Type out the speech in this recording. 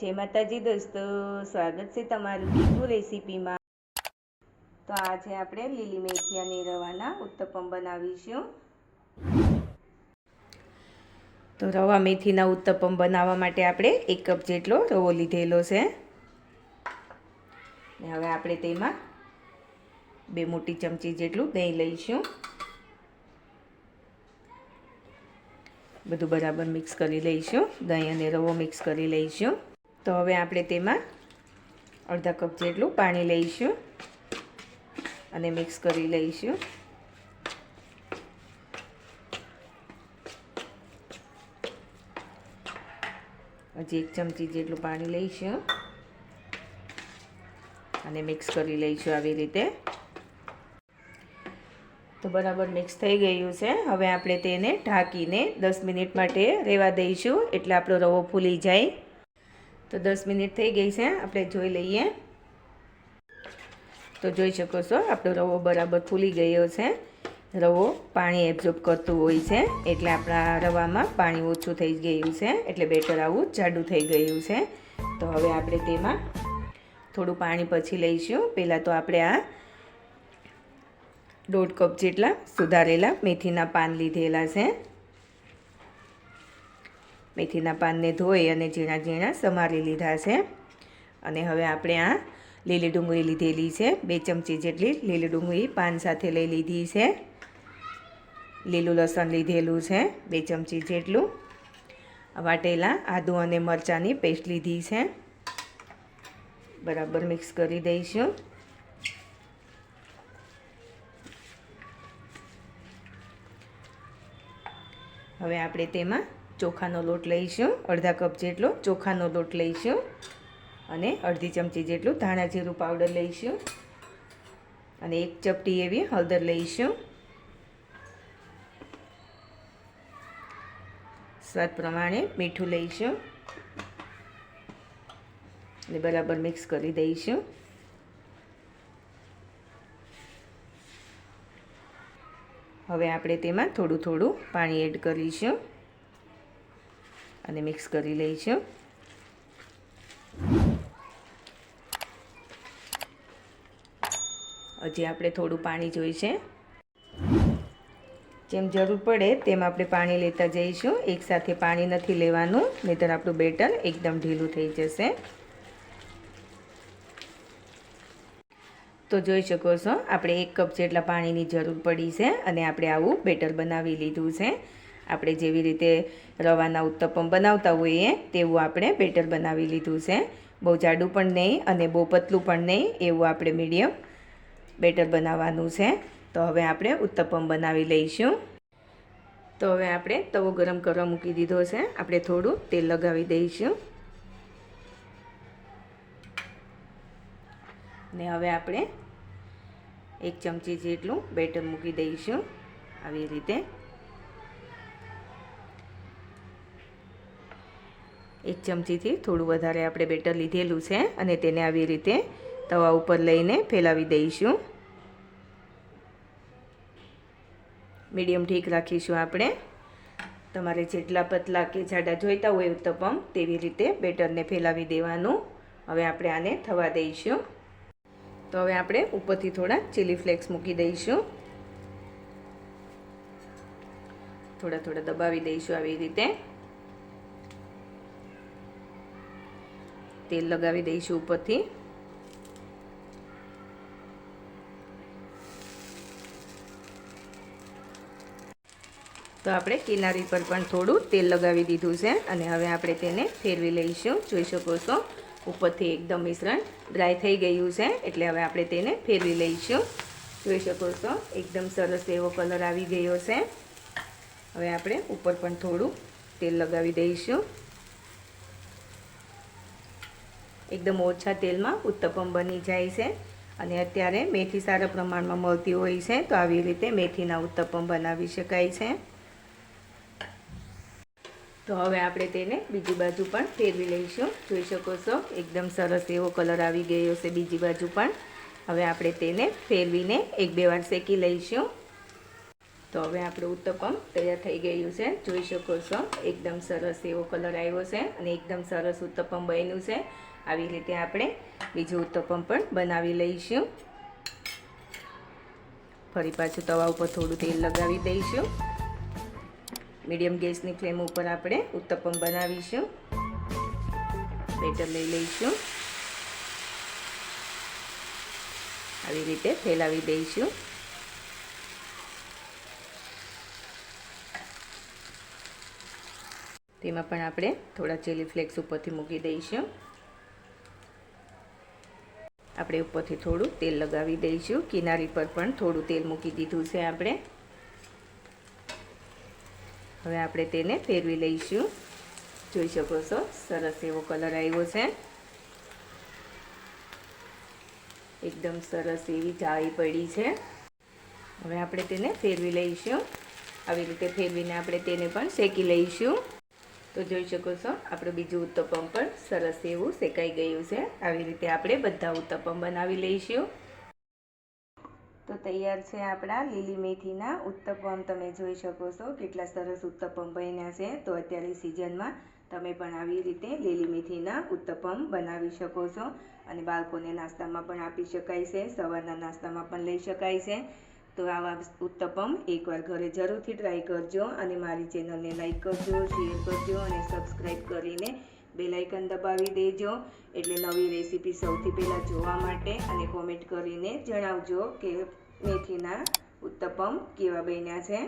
જય માતાજી દોસ્તો, સ્વાગત છે તમારું બીજું રેસીપીમાં. તો આજે આપણે લીલી મેથી અને રવાના ઉત્તપમ બનાવીશું. તો રવા મેથીના ઉત્તપમ બનાવવા માટે આપણે એક કપ જેટલો રવો લીધેલો છે. હવે આપણે તેમાં બે મોટી ચમચી જેટલું દહીં લઈશું. બધું બરાબર મિક્સ કરી લઈશું. દહીં અને રવો મિક્સ કરી લઈશું. તો હવે આપણે તેમાં અડધા કપ જેટલું પાણી લઈશું અને મિક્સ કરી લઈશું. હજી એક ચમચી જેટલું પાણી લઈશું અને મિક્સ કરી લઈશું આવી રીતે. તો બરાબર મિક્સ થઈ ગયું છે. હવે આપણે તેને ઢાંકીને દસ મિનિટ માટે રહેવા દઈશું. એટલે આપણો રવો ફૂલી જાય. તો દસ મિનિટ થઈ ગઈ છે, આપણે જોઈ લઈએ. તો જોઈ શકો છો, આપણો રવો બરાબર ફૂલી ગયો છે. રવો પાણી એબ્ઝોર્બ કરતું હોય છે, એટલે આપણા રવામાં પાણી ઓછું થઈ ગયું છે, એટલે બેટર આવું જાડું થઈ ગયું છે. તો હવે આપણે તેમાં થોડું પાણી પછી લઈશું. પહેલાં તો આપણે આ દોઢ કપ જેટલા સુધારેલા મેથીના પાન લીધેલા છે. મેથીના પાનને ધોઈ અને ઝીણા ઝીણા સમારી લીધા છે. અને હવે આપણે આ લીલી ડુંગળી લીધેલી છે. બે ચમચી જેટલી લીલી ડુંગળી પાન સાથે લઈ લીધી છે. લીલું લસણ લીધેલું છે, બે ચમચી જેટલું. વાટેલા, આદુ અને મરચાંની પેસ્ટ લીધી છે. બરાબર મિક્સ કરી દઈશું. હવે આપણે તેમાં ચોખાનો લોટ લઈશું, અડધા કપ જેટલો ચોખાનો લોટ લઈશું અને અડધી ચમચી જેટલું ધાણા જીરું પાવડર લઈશું અને એક ચપટી એવી હળદર લઈશું. સ્વાદ પ્રમાણે મીઠું લઈશું અને બરાબર મિક્સ કરી દઈશું. હવે આપણે તેમાં થોડું થોડું પાણી એડ કરીશું. અને મિક્સ કરી લઈશું હજી આપણે થોડું પાણી જોઈશે. જેમ જરૂર પડે તેમ આપણે પાણી લેતા જઈશું. એકસાથે પાણી નથી લેવાનું, નહીંતર આપણું બેટર એકદમ ઢીલું થઈ જશે. તો જોઈ શકો છો, આપણે એક કપ જેટલા પાણીની જરૂર પડી છે અને આપણે આવું બેટર બનાવી લીધું છે. આપણે જેવી રીતે રવાના ઉત્તપમ બનાવતા હોઈએ તેવું આપણે બેટર બનાવી લીધું છે. બહુ જાડું પણ નહીં અને બહુ પતલું પણ નહીં એવું આપણે મીડિયમ બેટર બનાવવાનું છે. તો હવે આપણે ઉત્તપમ બનાવી લઈશું. તો હવે આપણે તવો ગરમ કરવા મૂકી દીધો છે. આપણે થોડું તેલ લગાવી દઈશું. ને હવે આપણે એક ચમચી જેટલું બેટર મૂકી દઈશું. આવી રીતે એક ચમચીથી થોડું વધારે આપણે બેટર લીધેલું છે અને તેને આવી રીતે તવા ઉપર લઈને ફેલાવી દઈશું. મીડિયમ ઠીક રાખીશું આપણે. તમારે જેટલા પતલા કે જાડા જોઈતા હોય ઉત્તપમ તેવી રીતે બેટરને ફેલાવી દેવાનું. હવે આપણે આને થવા દઈશું. તો હવે આપણે ઉપરથી થોડા ચીલી ફ્લેક્સ મૂકી દઈશું. થોડા થોડા દબાવી દઈશું આવી રીતે. તેલ લગાવી દઈશું ઉપરથી. તો આપણે કિનારી પર પણ થોડું તેલ લગાવી દીધું છે અને હવે આપણે તેને ફેરવી લઈશું. જોઈ શકો છો, ઉપરથી એકદમ મિશ્રણ ડ્રાય થઈ ગયું છે, એટલે હવે આપણે તેને ફેરવી લઈશું. જોઈ શકો છો, એકદમ સરસ એવો કલર આવી ગયો છે. હવે આપણે ઉપર પણ થોડું તેલ લગાવી દઈશું. એકદમ ઓછા તેલમાં ઉત્તપમ બની જાય છે. અને અત્યારે મેથી સારા પ્રમાણમાં મળતી હોય છે, તો આવી રીતે મેથીના ઉત્તપમ બનાવી શકાય છે. તો હવે આપણે તેને બીજી બાજુ પણ ફેરવી લઈશું. જોઈ શકો છો, એકદમ સરસ એવો કલર આવી ગયો છે બીજી બાજુ પણ. હવે આપણે તેને ફેરવીને એક બે વાર શેકી લઈશું. તો હવે આપણું ઉત્તપમ તૈયાર થઈ ગયું છે. જોઈ શકો છો, એકદમ સરસ એવો કલર આવ્યો છે અને એકદમ સરસ ઉત્તપમ બન્યું છે. આવી રીતે આપણે બીજું ઉત્તપમ પણ બનાવી લઈશું. ફરી પાછું તવા ઉપર થોડું તેલ લગાવી દઈશું. મીડિયમ ગેસની ફ્લેમ ઉપર આપણે ઉત્તપમ બનાવીશું. બેટર લઈ લઈશું. આવી રીતે ફેલાવી દઈશું. તેમાં પણ આપણે થોડા ચીલી ફ્લેક્સ ઉપરથી મૂકી દઈશું. આપણે ઉપરથી થોડું તેલ લગાવી દઈશું. કિનારી પર પણ થોડું તેલ મૂકી દીધું છે આપણે. હવે આપણે તેને ફેરવી લઈશું. જોઈ શકો છો, સરસ એવો કલર આવ્યો છે. એકદમ સરસ એવી જાળી પડી છે. હવે આપણે તેને ફેરવી લઈશું. આવી રીતે ફેરવીને આપણે તેને પણ શેકી લઈશું. તો જોઈ શકો છો, આપણું બીજું ઉત્તપમ પણ સરસ એવું શેકાઈ ગયું છે. આવી રીતે આપણે બધા ઉત્તપમ બનાવી લઈશું. તો તૈયાર છે આપણા લીલી મેથીના ઉત્તપમ. તમે જોઈ શકો છો કેટલા સરસ ઉત્તપમ બન્યા છે. તો અત્યારે સિઝનમાં તમે પણ આવી રીતે લીલી મેથીના ઉત્તપમ બનાવી શકો છો. અને બાળકોને નાસ્તામાં પણ આપી શકાય છે, સવારના નાસ્તામાં પણ લઈ શકાય છે. તો આવા ઉત્તપમ એકવાર ઘરે જરૂરથી ટ્રાય કરજો અને મારી ચેનલને લાઈક કરજો શેર કરજો અને સબસ્ક્રાઈબ કરીને બેલાઇકન દબાવી દેજો. એટલે નવી રેસીપી સૌથી પહેલાં જોવા માટે અને કોમેન્ટ કરીને જણાવજો કે મેથીના ઉત્તપમ કેવા બન્યા છે.